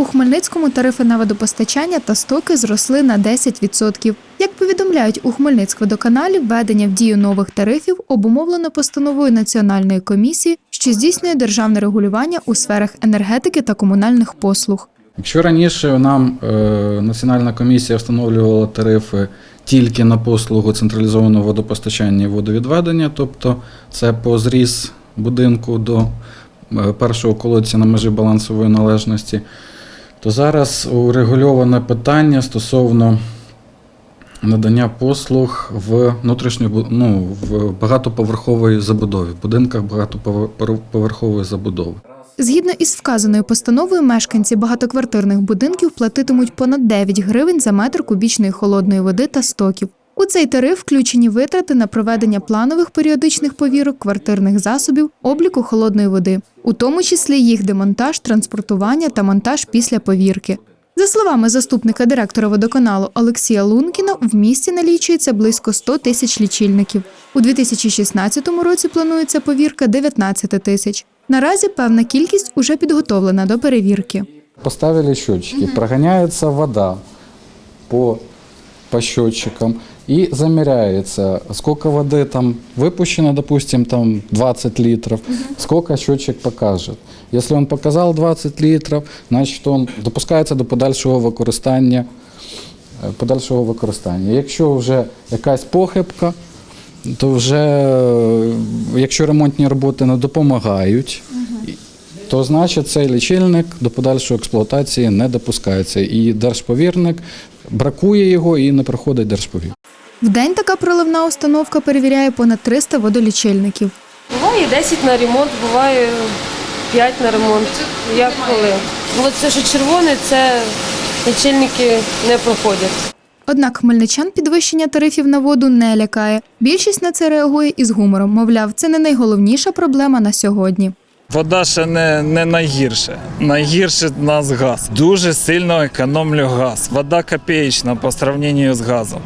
У Хмельницькому тарифи на водопостачання та стоки зросли на 10%. Як повідомляють у Хмельницькводоканалі, введення в дію нових тарифів обумовлено постановою Національної комісії, що здійснює державне регулювання у сферах енергетики та комунальних послуг. Якщо раніше нам е, Національна комісія встановлювала тарифи тільки на послугу централізованого водопостачання і водовідведення, тобто це по зріз будинку до е, першого колодця на межі балансової належності, то зараз урегульоване питання стосовно надання послуг в внутрішньо ну, в багатоповерховій забудові, в будинках багатоповерхової забудови. Згідно із вказаною постановою, мешканці багатоквартирних будинків платитимуть понад 9 гривень за метр кубічної холодної води та стоків. У цей тариф включені витрати на проведення планових періодичних повірок квартирних засобів, обліку холодної води, у тому числі їх демонтаж, транспортування та монтаж після повірки. За словами заступника директора водоканалу Олексія Лункіна, в місті налічується близько 100 тисяч лічильників. У 2016 році планується повірка 19 тисяч. Наразі певна кількість уже підготовлена до перевірки. Поставили счетчики, прогоняется вода по, по счетчикам и замеряется, сколько воды там выпущено, допустим, там 20 литров, сколько счетчик покажет. Если он показал 20 литров, значить он допускається до подальшого використання. е, Подальшого використання. Якщо вже якась похибка, то вже якщо ремонтні роботи не допомагають, то значить цей лічильник до подальшої експлуатації не допускається. І держповірник бракує його і не проходить держповір. В день така проливна установка перевіряє понад 300 водолічильників. Буває 10 на ремонт, буває 5 на ремонт. Як коли. От це, що червоне, це лічильники не проходять. Однак хмельничан підвищення тарифів на воду не лякає. Більшість на це реагує із гумором. Мовляв, це не найголовніша проблема на сьогодні. Вода ще не, не найгірше. Найгірше в нас газ. Дуже сильно економлю газ. Вода копеечна по сравненню з газом.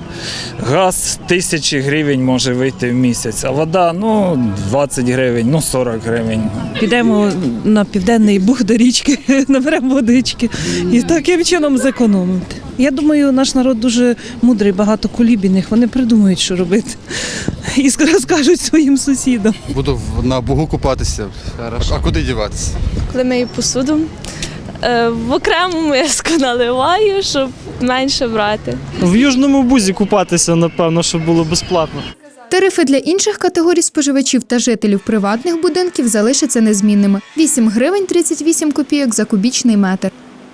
Газ тисячі гривень може вийти в місяць, а вода ну 20 гривень, ну 40 гривень. Підемо на південний буг до річки, наберемо водички і таким чином зекономити. Я думаю, наш народ дуже мудрий, багато колібіних. Вони придумають, що робити, і розкажуть своїм сусідам. Буду в- на бугу купатися. А куди діватися? коли мию посуду. Е, В окремому я наливаю, щоб менше брати. В Южному Бузі купатися, напевно, щоб було безплатно. Тарифи для інших категорій споживачів та жителів приватних будинків залишаться незмінними: 8 гривень 38 копійок за кубічний метр.